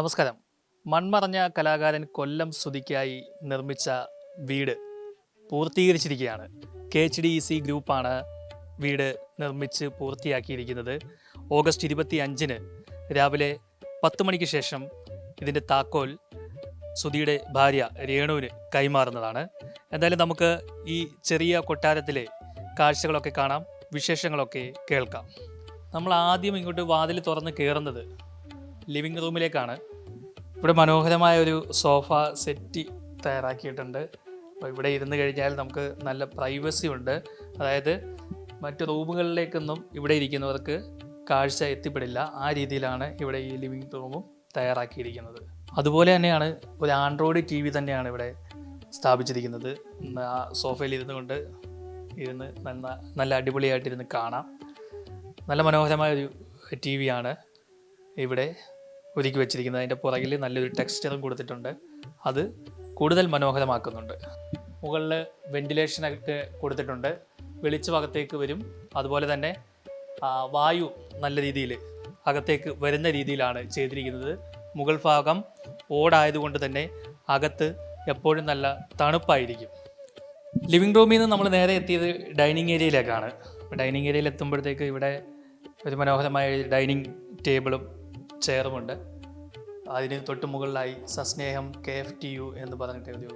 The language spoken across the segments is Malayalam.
നമസ്കാരം. മൺമറഞ്ഞ കലാകാരൻ കൊല്ലം സ്തുതിക്കായി നിർമ്മിച്ച വീട് പൂർത്തീകരിച്ചിരിക്കുകയാണ്. കെ എച്ച് ഡി സി ഗ്രൂപ്പാണ് വീട് നിർമ്മിച്ച് പൂർത്തിയാക്കിയിരിക്കുന്നത്. ഓഗസ്റ്റ് ഇരുപത്തി അഞ്ചിന് രാവിലെ പത്ത് മണിക്ക് ശേഷം ഇതിന്റെ താക്കോൽ സുധിയുടെ ഭാര്യ രേണുവിന് കൈമാറുന്നതാണ്. എന്തായാലും നമുക്ക് ഈ ചെറിയ കൊട്ടാരത്തിലെ കാഴ്ചകളൊക്കെ കാണാം വിശേഷങ്ങളൊക്കെ കേൾക്കാം. നമ്മൾ ആദ്യം ഇങ്ങോട്ട് വാതിൽ തുറന്ന് കയറുന്നത് ലിവിങ് റൂമിലേക്കാണ്. ഇവിടെ മനോഹരമായ ഒരു സോഫ സെറ്റ് തയ്യാറാക്കിയിട്ടുണ്ട്. അപ്പോൾ ഇവിടെ ഇരുന്ന് കഴിഞ്ഞാൽ നമുക്ക് നല്ല പ്രൈവസി ഉണ്ട്. അതായത് മറ്റു റൂമുകളിലേക്കൊന്നും ഇവിടെ ഇരിക്കുന്നവർക്ക് കാഴ്ച എത്തിപ്പെടില്ല. ആ രീതിയിലാണ് ഇവിടെ ഈ ലിവിങ് റൂമും തയ്യാറാക്കിയിരിക്കുന്നത്. അതുപോലെ തന്നെയാണ് ഒരു ആൻഡ്രോയിഡ് ടി വി തന്നെയാണ് ഇവിടെ സ്ഥാപിച്ചിരിക്കുന്നത്. ആ സോഫയിൽ ഇരുന്ന് കൊണ്ട് ഇരുന്ന് നല്ല നല്ല അടിപൊളിയായിട്ടിരുന്ന് കാണാം. നല്ല മനോഹരമായ ഒരു ടി വിയാണ് ഇവിടെ ഒരുക്കി വെച്ചിരിക്കുന്നത്. അതിന്റെ പുറകിൽ നല്ലൊരു ടെക്സ്ചറും കൊടുത്തിട്ടുണ്ട്. അത് കൂടുതൽ മനോഹരമാക്കുന്നുണ്ട്. മുകളിൽ വെന്റിലേഷനൊക്കെ കൊടുത്തിട്ടുണ്ട്. വെളിച്ച ഭാഗത്തേക്ക് വരും. അതുപോലെ തന്നെ വായു നല്ല രീതിയിൽ അകത്തേക്ക് വരുന്ന രീതിയിലാണ് ചെയ്തിരിക്കുന്നത്. മുകൾ ഭാഗം ഓടായതുകൊണ്ട് തന്നെ അകത്ത് എപ്പോഴും നല്ല തണുപ്പായിരിക്കും. ലിവിങ് റൂമിൽ നിന്ന് നമ്മൾ നേരെ എത്തിയത് ഡൈനിങ് ഏരിയയിലേക്കാണ് ഡൈനിങ് ഏരിയയിൽ എത്തുമ്പോഴത്തേക്ക് ഇവിടെ ഒരു മനോഹരമായ ഡൈനിങ് ടേബിളും ചെയറുമുണ്ട് അതിന് തൊട്ട് മുകളിലായി സസ്നേഹം കെ എഫ് ടി യു എന്ന് പറഞ്ഞിട്ട് ഒരു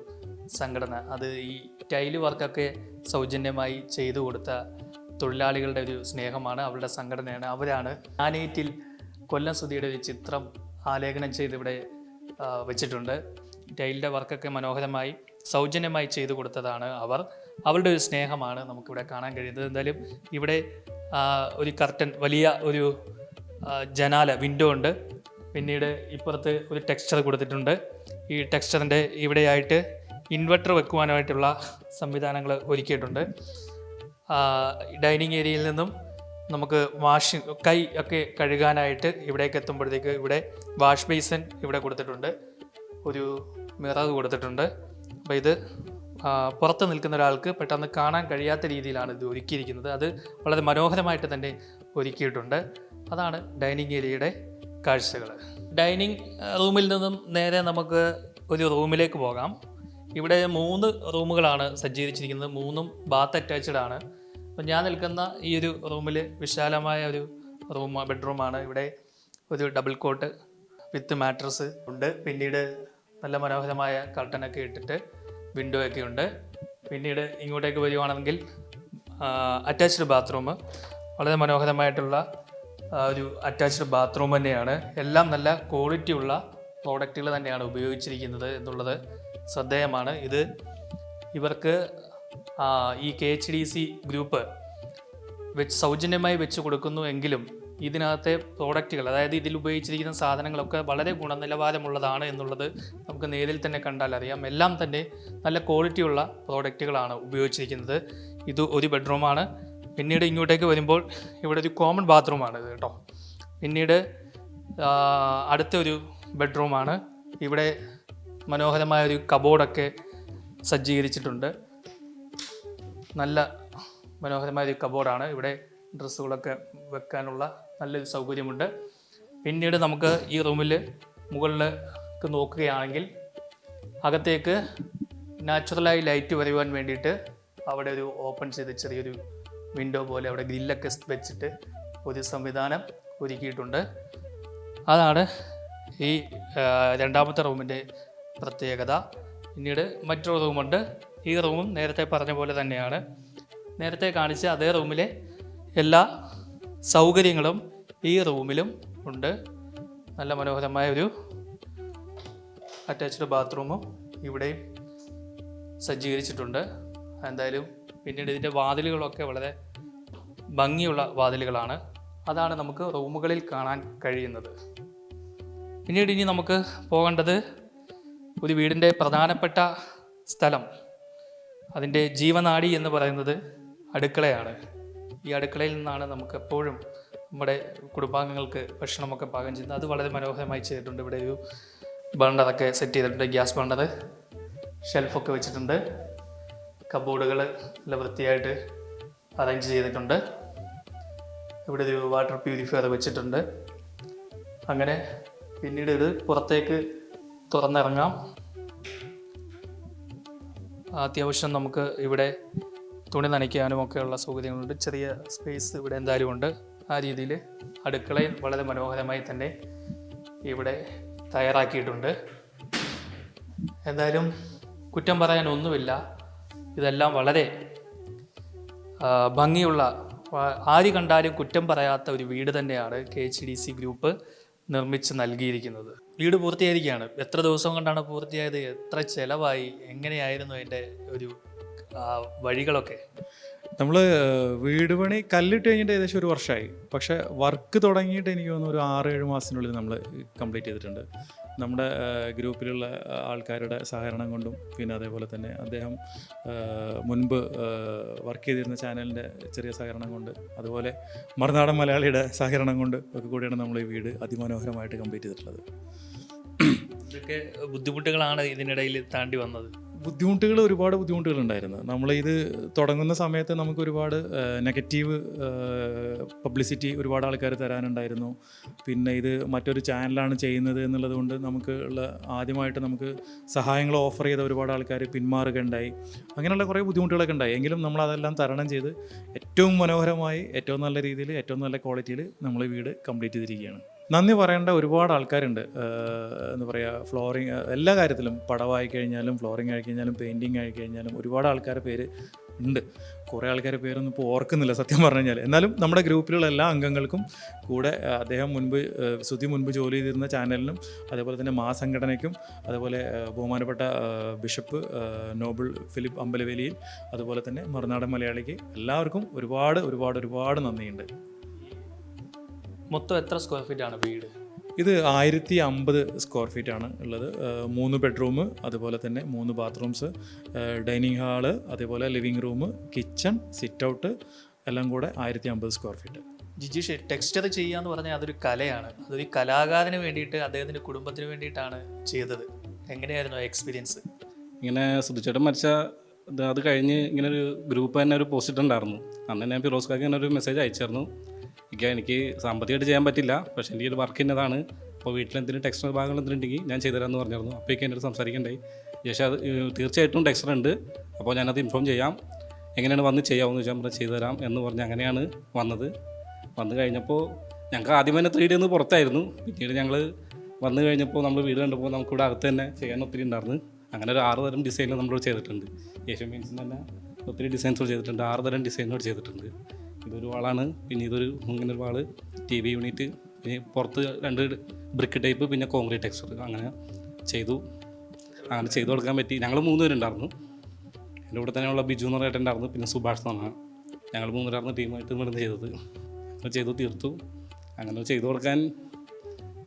സംഘടന. അത് ഈ ടൈൽ വർക്കൊക്കെ സൗജന്യമായി ചെയ്തു കൊടുത്ത തൊഴിലാളികളുടെ ഒരു സ്നേഹമാണ് അവരുടെ സംഘടനയാണ്. അവരാണ് ആനേറ്റിൽ കൊല്ലം സുധിയുടെ ഒരു ചിത്രം ആലേഖനം ചെയ്ത് ഇവിടെ വെച്ചിട്ടുണ്ട്. ടൈലിന്റെ വർക്കൊക്കെ മനോഹരമായി സൗജന്യമായി ചെയ്തു കൊടുത്തതാണ് അവർ. അവരുടെ ഒരു സ്നേഹമാണ് നമുക്കിവിടെ കാണാൻ കഴിയുന്നത്. എന്തായാലും ഇവിടെ ഒരു കർട്ടൻ വലിയ ഒരു ജനാല വിൻഡോ ഉണ്ട്. പിന്നീട് ഇപ്പുറത്ത് ഒരു ടെക്സ്ചർ കൊടുത്തിട്ടുണ്ട്. ഈ ടെക്സ്ചറിന്റെ ഇവിടെയായിട്ട് ഇൻവെർട്ടർ വെക്കുവാനായിട്ടുള്ള സംവിധാനങ്ങൾ ഒരുക്കിയിട്ടുണ്ട്. ഡൈനിങ് ഏരിയയിൽ നിന്നും നമുക്ക് വാഷ് കൈ ഒക്കെ കഴുകാനായിട്ട് ഇവിടേക്ക് എത്തുമ്പോഴത്തേക്ക് ഇവിടെ വാഷ് ബേസൻ ഇവിടെ കൊടുത്തിട്ടുണ്ട്. ഒരു മിറർ കൊടുത്തിട്ടുണ്ട്. അപ്പോൾ ഇത് പുറത്ത് നിൽക്കുന്ന ഒരാൾക്ക് പെട്ടെന്ന് കാണാൻ കഴിയാത്ത രീതിയിലാണ് ഇത് ഒരുക്കിയിരിക്കുന്നത്. അത് വളരെ മനോഹരമായിട്ട് തന്നെ ഒരുക്കിയിട്ടുണ്ട്. അതാണ് ഡൈനിങ് ഏരിയയുടെ കാഴ്ചകൾ. ഡൈനിങ് റൂമിൽ നിന്നും നേരെ നമുക്ക് ഒരു റൂമിലേക്ക് പോകാം. ഇവിടെ മൂന്ന് റൂമുകളാണ് സജ്ജീകരിച്ചിരിക്കുന്നത്. മൂന്നും ബാത്ത് അറ്റാച്ച്ഡ് ആണ്. അപ്പം ഞാൻ നിൽക്കുന്ന ഈ ഒരു റൂമിൽ വിശാലമായ ഒരു റൂം ബെഡ്റൂമാണ്. ഇവിടെ ഒരു ഡബിൾ കോട്ട് വിത്ത് മാട്രസ് ഉണ്ട്. പിന്നീട് നല്ല മനോഹരമായ കർട്ടനൊക്കെ ഇട്ടിട്ട് വിൻഡോ ഒക്കെ ഉണ്ട്. പിന്നീട് ഇങ്ങോട്ടേക്ക് വരികയാണെങ്കിൽ അറ്റാച്ച്ഡ് ബാത്റൂം വളരെ മനോഹരമായിട്ടുള്ള ഒരു അറ്റാച്ച്ഡ് ബാത്റൂം തന്നെയാണ്. എല്ലാം നല്ല ക്വാളിറ്റി ഉള്ള പ്രോഡക്റ്റുകൾ തന്നെയാണ് ഉപയോഗിച്ചിരിക്കുന്നത് എന്നുള്ളത് ശ്രദ്ധേയമാണ്. ഇത് ഇവർക്ക് ഈ K H D C group വെച്ച് സൗജന്യമായി വെച്ച് കൊടുക്കുന്നു എങ്കിലും ഇതിനകത്തെ പ്രോഡക്റ്റുകൾ അതായത് ഇതിൽ ഉപയോഗിച്ചിരിക്കുന്ന സാധനങ്ങളൊക്കെ വളരെ ഗുണനിലവാരമുള്ളതാണ് എന്നുള്ളത് നമുക്ക് നേരിൽ തന്നെ കണ്ടാൽ അറിയാം. എല്ലാം തന്നെ നല്ല ക്വാളിറ്റിയുള്ള പ്രോഡക്റ്റുകളാണ് ഉപയോഗിച്ചിരിക്കുന്നത്. ഇത് ഒരു ബെഡ്റൂമാണ് പിന്നീട് ഇങ്ങോട്ടേക്ക് വരുമ്പോൾ ഇവിടെ ഒരു കോമൺ ബാത്റൂമാണ് ഇത് കേട്ടോ. പിന്നീട് അടുത്ത ഒരു ബെഡ്റൂമാണ് ഇവിടെ മനോഹരമായ ഒരു കബോർഡൊക്കെ സജ്ജീകരിച്ചിട്ടുണ്ട്. നല്ല മനോഹരമായ ഒരു കബോർഡാണ് ഇവിടെ ഡ്രസ്സുകളൊക്കെ വെക്കാനുള്ള നല്ലൊരു സൗകര്യമുണ്ട്. പിന്നീട് നമുക്ക് ഈ റൂമിൽ മുകളിലേക്ക് നോക്കുകയാണെങ്കിൽ അകത്തേക്ക് നാച്ചുറലായി ലൈറ്റ് വരുവാൻ വേണ്ടിയിട്ട് അവിടെ ഒരു ഓപ്പൺ ചെയ്ത് ചെറിയൊരു വിൻഡോ പോലെ അവിടെ ഗ്രില്ലൊക്കെ വെച്ചിട്ട് ഒരു സംവിധാനം ഒരുക്കിയിട്ടുണ്ട്. അതാണ് ഈ രണ്ടാമത്തെ റൂമിന്റെ പ്രത്യേകത. പിന്നീട് മറ്റൊരു റൂമുണ്ട്. ഈ റൂമും നേരത്തെ പറഞ്ഞ പോലെ തന്നെയാണ്. നേരത്തെ കാണിച്ച അതേ റൂമിലെ എല്ലാ സൗകര്യങ്ങളും ഈ റൂമിലും ഉണ്ട്. നല്ല മനോഹരമായ ഒരു അറ്റാച്ച്ഡ് ബാത്റൂമും ഇവിടെയും സജ്ജീകരിച്ചിട്ടുണ്ട്. എന്തായാലും പിന്നീട് ഇതിന്റെ വാതിലുകളൊക്കെ വളരെ ഭംഗിയുള്ള വാതിലുകളാണ്. അതാണ് നമുക്ക് റൂമുകളിൽ കാണാൻ കഴിയുന്നത്. പിന്നീട് ഇനി നമുക്ക് പോകേണ്ടത് ഒരു വീടിന്റെ പ്രധാനപ്പെട്ട സ്ഥലം. അതിന്റെ ജീവനാടി എന്ന് പറയുന്നത് അടുക്കളയാണ്. ഈ അടുക്കളയിൽ നിന്നാണ് നമുക്ക് എപ്പോഴും നമ്മുടെ കുടുംബാംഗങ്ങൾക്ക് ഭക്ഷണമൊക്കെ പാകം ചെയ്യുന്നത്. അത് വളരെ മനോഹരമായി ചെയ്തിട്ടുണ്ട്. ഇവിടെ ഒരു ബണ്ടറൊക്കെ സെറ്റ് ചെയ്തിട്ടുണ്ട് ഗ്യാസ് ബണ്ടർ ഷെൽഫൊക്കെ വെച്ചിട്ടുണ്ട്. കബോർഡുകൾ നല്ല വൃത്തിയായിട്ട് അറേഞ്ച് ചെയ്തിട്ടുണ്ട്. ഇവിടെ ഒരു വാട്ടർ പ്യൂരിഫയർ വെച്ചിട്ടുണ്ട്. അങ്ങനെ പിന്നീട് ഇത് പുറത്തേക്ക് തുറന്നിറങ്ങാം. അത്യാവശ്യം നമുക്ക് ഇവിടെ തുണി നനയ്ക്കാനും ഒക്കെയുള്ള സൗകര്യങ്ങളുണ്ട്. ചെറിയ സ്പേസ് ഇവിടെ എന്തായാലും ഉണ്ട്. ആ രീതിയിൽ അടുക്കളയിൽ വളരെ മനോഹരമായി തന്നെ ഇവിടെ തയ്യാറാക്കിയിട്ടുണ്ട്. എന്തായാലും കുറ്റം പറയാനൊന്നുമില്ല. ഇതെല്ലാം വളരെ ഭംഗിയുള്ള ആര് കണ്ടാലും കുറ്റം പറയാത്ത ഒരു വീട് തന്നെയാണ് K H D C group നിർമ്മിച്ച് നൽകിയിരിക്കുന്നത്. വീട് പൂർത്തിയായിരിക്കുകയാണ്. എത്ര ദിവസം കൊണ്ടാണ് പൂർത്തിയായത്? എത്ര ചിലവായി? എങ്ങനെയായിരുന്നു അതിന്റെ ഒരു വഴികളൊക്കെ? നമ്മൾ വീട് പണി കല്ലിട്ട് കഴിഞ്ഞിട്ട് ഏകദേശം ഒരു വർഷമായി. പക്ഷേ വർക്ക് തുടങ്ങിയിട്ട് എനിക്ക് തോന്നുന്നു ഒരു ആറ് ഏഴ് മാസത്തിനുള്ളിൽ നമ്മൾ കംപ്ലീറ്റ് ചെയ്തിട്ടുണ്ട്. നമ്മുടെ ഗ്രൂപ്പിലുള്ള ആൾക്കാരുടെ സഹകരണം കൊണ്ടും പിന്നെ അതേപോലെ തന്നെ അദ്ദേഹം മുൻപ് വർക്ക് ചെയ്തിരുന്ന ചാനലിന്റെ ചെറിയ സഹകരണം കൊണ്ട് അതുപോലെ മറുനാടൻ മലയാളിയുടെ സഹകരണം കൊണ്ട് ഒക്കെ കൂടിയാണ് നമ്മൾ ഈ വീട് അതിമനോഹരമായിട്ട് കംപ്ലീറ്റ് ചെയ്തിട്ടുള്ളത്. ഇതൊക്കെ ബുദ്ധിമുട്ടുകളാണ് ഇതിനിടയിൽ താണ്ടി വന്നത്. ബുദ്ധിമുട്ടുകൾ ഒരുപാട് ബുദ്ധിമുട്ടുകൾ ഉണ്ടായിരുന്നു നമ്മൾ ഇത് തുടങ്ങുന്ന സമയത്ത് നമുക്ക് ഒരുപാട് നെഗറ്റീവ് പബ്ലിസിറ്റി ഒരുപാട് ആൾക്കാർ തരാനുണ്ടായിരുന്നു. പിന്നെ ഇത് മറ്റൊരു ചാനലാണ് ചെയ്യുന്നത് എന്നുള്ളത് കൊണ്ട് നമുക്ക് ഉള്ള ആദ്യമായിട്ട് നമുക്ക് സഹായങ്ങൾ ഓഫർ ചെയ്ത ഒരുപാട് ആൾക്കാർ പിന്മാറുകയുണ്ടായി. അങ്ങനെയുള്ള കുറേ ബുദ്ധിമുട്ടുകളൊക്കെ ഉണ്ടായി. എങ്കിലും നമ്മൾ അതെല്ലാം തരണം ചെയ്ത് ഏറ്റവും മനോഹരമായി ഏറ്റവും നല്ല രീതിയിൽ ഏറ്റവും നല്ല ക്വാളിറ്റിയിൽ നമ്മൾ വീട് കംപ്ലീറ്റ് ചെയ്തിരിക്കുകയാണ്. നന്ദി പറയേണ്ട ഒരുപാട് ആൾക്കാരുണ്ട്. എന്ന് പറയുക ഫ്ലോറിങ് എല്ലാ കാര്യത്തിലും പടവായി കഴിഞ്ഞാലും ഫ്ലോറിങ് ആയി കഴിഞ്ഞാലും പെയിന്റിങ് ആയി കഴിഞ്ഞാലും ഒരുപാട് ആൾക്കാരുടെ പേര് ഉണ്ട്. കുറേ ആൾക്കാരുടെ പേരൊന്നും ഇപ്പോൾ ഓർക്കുന്നില്ല സത്യം പറഞ്ഞു കഴിഞ്ഞാൽ എന്നാലും നമ്മുടെ ഗ്രൂപ്പിലുള്ള എല്ലാ അംഗങ്ങൾക്കും കൂടെ അദ്ദേഹം മുൻപ് സുധി മുൻപ് ജോലി ചെയ്തിരുന്ന ചാനലിനും അതേപോലെ തന്നെ മാ സംഘടനയ്ക്കും അതുപോലെ ബഹുമാനപ്പെട്ട ബിഷപ്പ് നോബിൾ ഫിലിപ്പ് അമ്പലവേലിയിൽ അതുപോലെ തന്നെ മറുനാടൻ മലയാളിക്ക് എല്ലാവർക്കും ഒരുപാട് ഒരുപാട് ഒരുപാട് നന്ദിയുണ്ട്. മൊത്തം എത്ര സ്ക്വയർ ഫീറ്റ് ആണ് വീട്? ഇത് ആയിരത്തി അമ്പത് സ്ക്വയർ ഫീറ്റ് ആണ് ഉള്ളത്. മൂന്ന് ബെഡ്റൂം അതുപോലെ തന്നെ മൂന്ന് ബാത്റൂംസ് ഡൈനിങ് ഹാൾ അതേപോലെ living room kitchen sit out എല്ലാം കൂടെ ആയിരത്തി അമ്പത് സ്ക്വയർ ഫീറ്റ് ജിജീഷ് ടെക്സ്ചർ ചെയ്യാന്ന് പറഞ്ഞാൽ അതൊരു കലയാണ്. അതൊരു കലാകാരന് വേണ്ടിയിട്ട് അദ്ദേഹത്തിന്റെ കുടുംബത്തിന് വേണ്ടിയിട്ടാണ് ചെയ്തത്. എങ്ങനെയായിരുന്നു എക്സ്പീരിയൻസ് ഇങ്ങനെ സുധിച്ചേട്ടൻ മരിച്ച അത് കഴിഞ്ഞ് ഇങ്ങനെ ഒരു ഗ്രൂപ്പ് തന്നെ ഒരു പോസ്റ്റ് ഇട്ടുണ്ടായിരുന്നു അന്ന് ഞാൻ ഫിറോസ്കാക്ക് ഇങ്ങനെ ഒരു മെസ്സേജ് അയച്ചായിരുന്നു. എനിക്ക് എനിക്ക് സാമ്പത്തികമായിട്ട് ചെയ്യാൻ പറ്റില്ല. പക്ഷേ എനിക്ക് ഒരു വർക്ക് ഇന്നതാണ്. അപ്പോൾ വീട്ടിൽ എന്തെങ്കിലും ടെക്സ്റ്റർ ഭാഗങ്ങൾ എന്തെങ്കിലും ഞാൻ ചെയ്തുതരാമെന്ന് പറഞ്ഞിരുന്നു. അപ്പോഴേക്കും എന്നോട് സംസാരിക്കണ്ടായി. ശേഷം അത് തീർച്ചയായിട്ടും ടെക്സ്റ്റർ ഉണ്ട് അപ്പോൾ ഞാനത് ഇൻഫോം ചെയ്യാം. എങ്ങനെയാണ് വന്ന് ചെയ്യാമെന്ന് ചോദിച്ചാൽ നമ്മൾ ചെയ്തു തരാം എന്ന് പറഞ്ഞ് അങ്ങനെയാണ് വന്നത്. വന്നു കഴിഞ്ഞപ്പോൾ ഞങ്ങൾക്ക് ആദ്യം തന്നെ ത്രീ ഡി ഒന്ന് പുറത്തായിരുന്നു. പിന്നീട് ഞങ്ങൾ വന്നു കഴിഞ്ഞപ്പോൾ നമ്മൾ വീട് കണ്ടപ്പോൾ നമുക്ക് ഇവിടെ അകത്ത് തന്നെ ചെയ്യാൻ ഒത്തിരി ഉണ്ടായിരുന്നു. അങ്ങനെ ഒരു ആറ് തരം ഡിസൈനിൽ നമ്മൾ ചെയ്തിട്ടുണ്ട്. ഏഷ്യൻ പെയിൻസിന് തന്നെ ഒത്തിരി ഡിസൈൻസ് ചെയ്തിട്ടുണ്ട്. ആറ് തരം ഡിസൈനോട് ചെയ്തിട്ടുണ്ട്. ഇതൊരു വാളാണ് പിന്നെ ഇതൊരു ഇങ്ങനെ ഒരു വാൾ ടി വി യൂണിറ്റ് പിന്നെ പുറത്ത് രണ്ട് ബ്രിക്ക് ടൈപ്പ് പിന്നെ കോൺക്രീറ്റ് ടെക്സ്ചർ അങ്ങനെ ചെയ്തു. അങ്ങനെ ചെയ്തു കൊടുക്കാൻ പറ്റി. ഞങ്ങൾ മൂന്ന് പേരുണ്ടായിരുന്നു എന്റെ കൂടെ തന്നെയുള്ള ബിജു എന്ന് പറഞ്ഞ ഉണ്ടായിരുന്നു പിന്നെ സുഭാഷ് എന്ന് പറഞ്ഞാൽ ഞങ്ങൾ മൂന്നുപേരായിരുന്നു ടീമായിട്ട് ഇവിടുന്ന് ചെയ്തത്. അങ്ങനെ ചെയ്തു തീർത്തു. അങ്ങനെ ചെയ്തു കൊടുക്കാൻ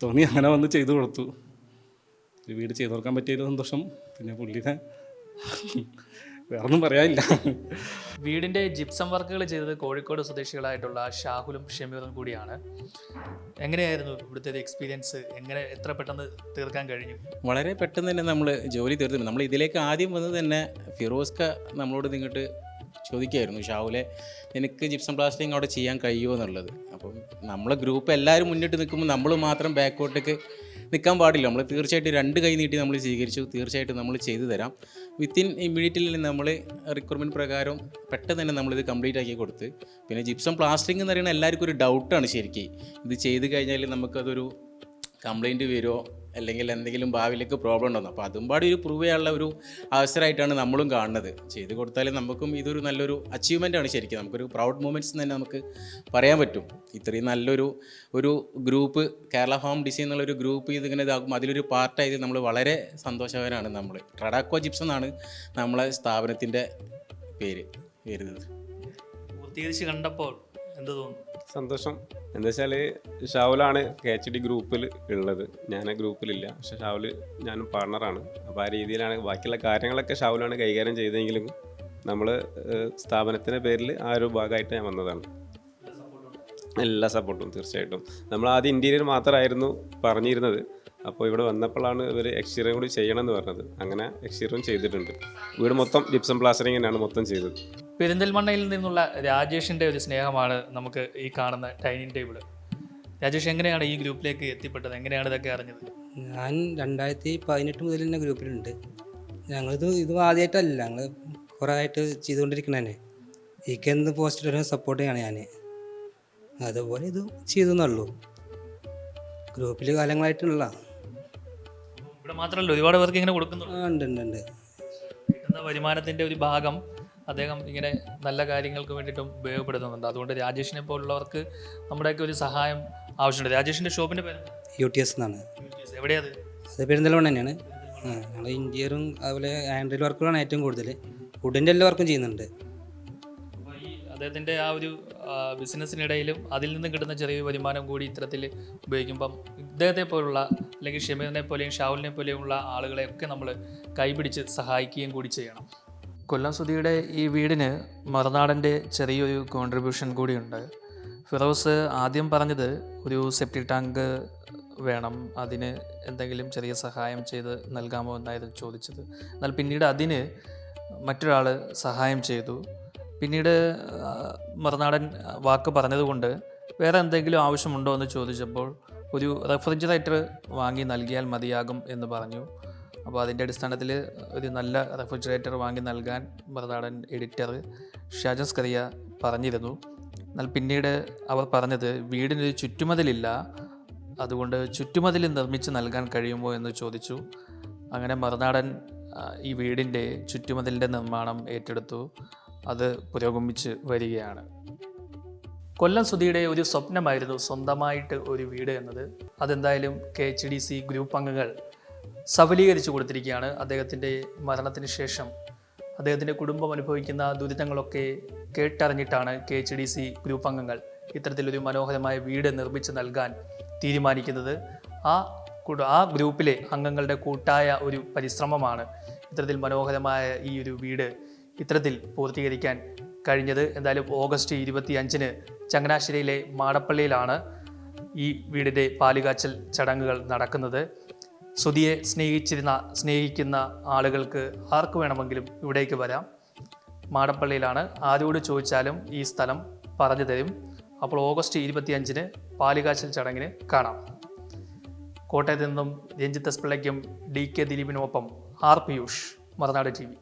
തോന്നി അങ്ങനെ വന്ന് ചെയ്തു കൊടുത്തു. വീട് ചെയ്തു കൊടുക്കാൻ പറ്റിയൊരു സന്തോഷം. പിന്നെ പുള്ളിനെ വേറൊന്നും പറയാനില്ല. വീടിന്റെ ജിപ്സം വർക്കുകൾ ചെയ്തത് കോഴിക്കോട് സ്വദേശികളായിട്ടുള്ള ഷാഹുലും ഷമീറും കൂടിയാണ്. എങ്ങനെയായിരുന്നു ഇവിടുത്തെ ഒരു എക്സ്പീരിയൻസ് എങ്ങനെ എത്ര പെട്ടെന്ന് തീർക്കാൻ കഴിഞ്ഞു? വളരെ പെട്ടെന്ന് തന്നെ നമ്മൾ ജോലി തീർത്തു നമ്മൾ ഇതിലേക്ക് ആദ്യം വന്നത് തന്നെ ഫിറോസ്ക നമ്മളോട് നിങ്ങോട്ട് ചോദിക്കായിരുന്നു ഷാവുലെ നിനക്ക് ജിപ്സം പ്ലാസ്റ്റിങ് അവിടെ ചെയ്യാൻ കഴിയുമോ? എന്നുള്ളത്. അപ്പം നമ്മളെ ഗ്രൂപ്പ് എല്ലാവരും മുന്നിട്ട് നിൽക്കുമ്പോൾ നമ്മൾ മാത്രം ബാക്കോട്ടേക്ക് നിൽക്കാൻ പാടില്ല. നമ്മൾ തീർച്ചയായിട്ടും രണ്ട് കൈ നീട്ടി നമ്മൾ സ്വീകരിച്ചു. തീർച്ചയായിട്ടും നമ്മൾ ചെയ്തു തരാം. വിത്തിൻ ഇമ്മീഡിയറ്റ്ലി നമ്മൾ റിക്വയർമെന്റ് പ്രകാരം പെട്ടെന്ന് തന്നെ നമ്മളിത് കംപ്ലീറ്റ് ആക്കി കൊടുത്ത്. പിന്നെ ജിപ്സം പ്ലാസ്റ്റിക് എന്ന് പറയുന്നത് എല്ലാവർക്കും ഒരു ഡൗട്ടാണ് ശരിക്കും. ഇത് ചെയ്ത് കഴിഞ്ഞാൽ നമുക്കതൊരു കംപ്ലൈന്റ് വരുമോ? അല്ലെങ്കിൽ എന്തെങ്കിലും ഭാവിയിലേക്ക് പ്രോബ്ലം ഉണ്ടോ? അപ്പോൾ അതും പാടി ഒരു പ്രൂവ് ചെയ്യാനുള്ള ഒരു അവസരമായിട്ടാണ് നമ്മളും കാണുന്നത്. ചെയ്ത് കൊടുത്താൽ നമുക്കും ഇതൊരു നല്ലൊരു അച്ചീവ്മെന്റ് ആണ് ശരിക്കും. നമുക്കൊരു പ്രൗഡ് മൂമെന്റ്സ് തന്നെ നമുക്ക് പറയാൻ പറ്റും. ഇത്രയും നല്ലൊരു ഒരു ഗ്രൂപ്പ് കേരള ഹോം ഡിസൈൻ എന്നുള്ളൊരു ഗ്രൂപ്പ് ഇതിങ്ങനെ ഇതാകും. അതിലൊരു പാർട്ടായത് നമ്മൾ വളരെ സന്തോഷവാനാണ് നമ്മൾ ട്രഡാക്കോ ജിപ്സ് എന്നാണ് നമ്മളെ സ്ഥാപനത്തിന്റെ പേര് വരുന്നത്. പൂർത്തീകരിച്ച് കണ്ടപ്പോൾ എന്ത് തോന്നുന്നു? സന്തോഷം. എന്താ വെച്ചാൽ ഷാവുലാണ് കെ എച്ച് ഡി ഗ്രൂപ്പിൽ ഉള്ളത് ഞാൻ ഗ്രൂപ്പിലില്ല. പക്ഷെ ഷാവുൽ ഞാനും പാർട്ണറാണ് അപ്പോൾ ആ രീതിയിലാണ് ബാക്കിയുള്ള കാര്യങ്ങളൊക്കെ ഷാവുലാണ് കൈകാര്യം ചെയ്തെങ്കിലും നമ്മൾ സ്ഥാപനത്തിന്റെ പേരിൽ ആ ഒരു ഭാഗമായിട്ട് ഞാൻ വന്നതാണ്. എല്ലാ സപ്പോർട്ടും തീർച്ചയായിട്ടും. നമ്മൾ ആദ്യം ഇന്റീരിയർ മാത്രമായിരുന്നു പറഞ്ഞിരുന്നത്. അപ്പോൾ ഇവിടെ വന്നപ്പോഴാണ് ഇവർ എക്സ്റ്റീരിയർ കൂടി ചെയ്യണമെന്ന് പറഞ്ഞത്. അങ്ങനെ എക്സ്റ്റീരിയറും ചെയ്തിട്ടുണ്ട്. വീട് മൊത്തം ജിപ്സം തന്നെയാണ് മൊത്തം ചെയ്തത്. പെരിന്തൽമണ്ണയിൽ നിന്നുള്ള രാജേഷിന്റെ ഒരു സ്നേഹമാണ് നമുക്ക് ഈ കാണുന്ന ഡൈനിങ് ടേബിൾ രാജേഷ് എങ്ങനെയാണ് ഈ ഗ്രൂപ്പിലേക്ക് എത്തിപ്പെട്ടത്? എങ്ങനെയാണ് ഇതൊക്കെ അറിഞ്ഞത്? ഞാൻ രണ്ടായിരത്തി പതിനെട്ട് മുതൽ തന്നെ ഗ്രൂപ്പിലുണ്ട്. ഞങ്ങളിത് ഇത് ആദ്യമായിട്ടല്ല ഞങ്ങൾ കുറേ ആയിട്ട് ചെയ്തുകൊണ്ടിരിക്കണേ ഈ കെന്ത് പോസ്റ്റ് ഇടാനും സപ്പോർട്ട് ചെയ്യണം ഞാൻ അതുപോലെ ഇത് ചെയ്തു എന്നുള്ളൂ ഗ്രൂപ്പിൽ കാലങ്ങളായിട്ടുള്ള. ഇവിടെ മാത്രമല്ല ഒരുപാട് പേർക്ക് ഇങ്ങനെ കൊടുക്കുന്നുണ്ട്. ആ, ഉണ്ട് ഉണ്ട് വരുമാനത്തിന്റെ ഒരു ഭാഗം അദ്ദേഹം ഇങ്ങനെ നല്ല കാര്യങ്ങൾക്ക് വേണ്ടിയിട്ടും ഉപയോഗപ്പെടുത്തുന്നുണ്ട്. അതുകൊണ്ട് രാജേഷിനെ പോലുള്ളവർക്ക് നമ്മുടെയൊക്കെ ഒരു സഹായം ആവശ്യമുണ്ട്. രാജേഷിന്റെ ഷോപ്പിന്റെ പേര്? യു ടി എസ് എന്നാണ്. എവിടെയാണ് അത്? പെരുന്തൽമണ്ണ തന്നെയാണ്. ഞങ്ങൾ ഇന്റീരിയറും അതുപോലെ ഹാൻഡിൽ വർക്കുകളാണ് ഏറ്റവും കൂടുതൽ വുഡിന്റെ എല്ലാ വർക്കും ചെയ്യുന്നുണ്ട്. അദ്ദേഹത്തിന്റെ ആ ഒരു ബിസിനസ്സിനിടയിലും അതിൽ നിന്ന് കിട്ടുന്ന ചെറിയ വരുമാനം കൂടി ഇത്തരത്തിൽ ഉപയോഗിക്കുമ്പം ഇദ്ദേഹത്തെ പോലുള്ള അല്ലെങ്കിൽ ഷമീറിനെ പോലെയും ഷാവുലിനെ പോലെയുമുള്ള ആളുകളെയൊക്കെ നമ്മൾ കൈപിടിച്ച് സഹായിക്കുകയും കൂടി ചെയ്യണം. കൊല്ലം സുധിയുടെ ഈ വീടിന് മറുനാടന്റെ ചെറിയൊരു കോൺട്രിബ്യൂഷൻ കൂടിയുണ്ട്. ഫിറോസ് ആദ്യം പറഞ്ഞത് ഒരു സെപ്റ്റി ടാങ്ക് വേണം അതിന് എന്തെങ്കിലും ചെറിയ സഹായം ചെയ്ത് നൽകാമോ എന്നായിരുന്നു ചോദിച്ചത്. എന്നാൽ പിന്നീട് അതിന് മറ്റൊരാൾ സഹായം ചെയ്തു. പിന്നീട് മറുനാടൻ വാക്ക് പറഞ്ഞതുകൊണ്ട് വേറെ എന്തെങ്കിലും ആവശ്യമുണ്ടോ എന്ന് ചോദിച്ചപ്പോൾ ഒരു റെഫ്രിജറേറ്റർ വാങ്ങി നൽകിയാൽ മതിയാകും എന്ന് പറഞ്ഞു. അപ്പോൾ അതിന്റെ അടിസ്ഥാനത്തിൽ ഒരു നല്ല റെഫ്രിജറേറ്റർ വാങ്ങി നൽകാൻ മറുനാടൻ എഡിറ്റർ ഷാജസ് കറിയ പറഞ്ഞിരുന്നു. എന്നാൽ പിന്നീട് അവർ പറഞ്ഞത് വീടിനൊരു ചുറ്റുമതിലില്ല അതുകൊണ്ട് ചുറ്റുമതിൽ നിർമ്മിച്ച് നൽകാൻ കഴിയുമോ എന്ന് ചോദിച്ചു. അങ്ങനെ മറുനാടൻ ഈ വീടിന്റെ ചുറ്റുമതിലിന്റെ നിർമ്മാണം ഏറ്റെടുത്തു. അത് പുരോഗമിച്ച് വരികയാണ്. കൊല്ലം സുധിയുടെ ഒരു സ്വപ്നമായിരുന്നു സ്വന്തമായിട്ട് ഒരു വീട് എന്നത്. അതെന്തായാലും K H D C group അംഗങ്ങൾ സഫലീകരിച്ചു കൊടുത്തിരിക്കുകയാണ് അദ്ദേഹത്തിന്റെ മരണത്തിന് ശേഷം. അദ്ദേഹത്തിന്റെ കുടുംബം അനുഭവിക്കുന്ന ദുരിതങ്ങളൊക്കെ കേട്ടറിഞ്ഞിട്ടാണ് K H D C group അംഗങ്ങൾ ഇത്തരത്തിലൊരു മനോഹരമായ വീട് നിർമ്മിച്ച് നൽകാൻ തീരുമാനിക്കുന്നത്. ആ ആ ഗ്രൂപ്പിലെ അംഗങ്ങളുടെ കൂട്ടായ ഒരു പരിശ്രമമാണ് ഇത്തരത്തിൽ മനോഹരമായ ഈ ഒരു വീട് ഇത്തരത്തിൽ പൂർത്തീകരിക്കാൻ കഴിഞ്ഞത്. എന്തായാലും ഓഗസ്റ്റ് ഇരുപത്തി അഞ്ചിന് ചങ്ങനാശ്ശേരിയിലെ മാടപ്പള്ളിയിലാണ് ഈ വീടിന്റെ പാലുകാച്ചൽ ചടങ്ങുകൾ നടക്കുന്നത്. സുധിയെ സ്നേഹിച്ചിരുന്ന സ്നേഹിക്കുന്ന ആളുകൾക്ക് ആർക്ക് വേണമെങ്കിലും ഇവിടേക്ക് വരാം. മാടപ്പള്ളിയിലാണ് ആരോട് ചോദിച്ചാലും ഈ സ്ഥലം പറഞ്ഞു തരും. അപ്പോൾ ഓഗസ്റ്റ് ഇരുപത്തിയഞ്ചിന് പാലുകാച്ചൽ ചടങ്ങിന് കാണാം. കോട്ടയത്ത് നിന്നും രഞ്ജിത്ത് എസ് പിള്ളയ്ക്കും ഡി കെ ദിലീപിനുമൊപ്പം R Piyush Marunadu T V.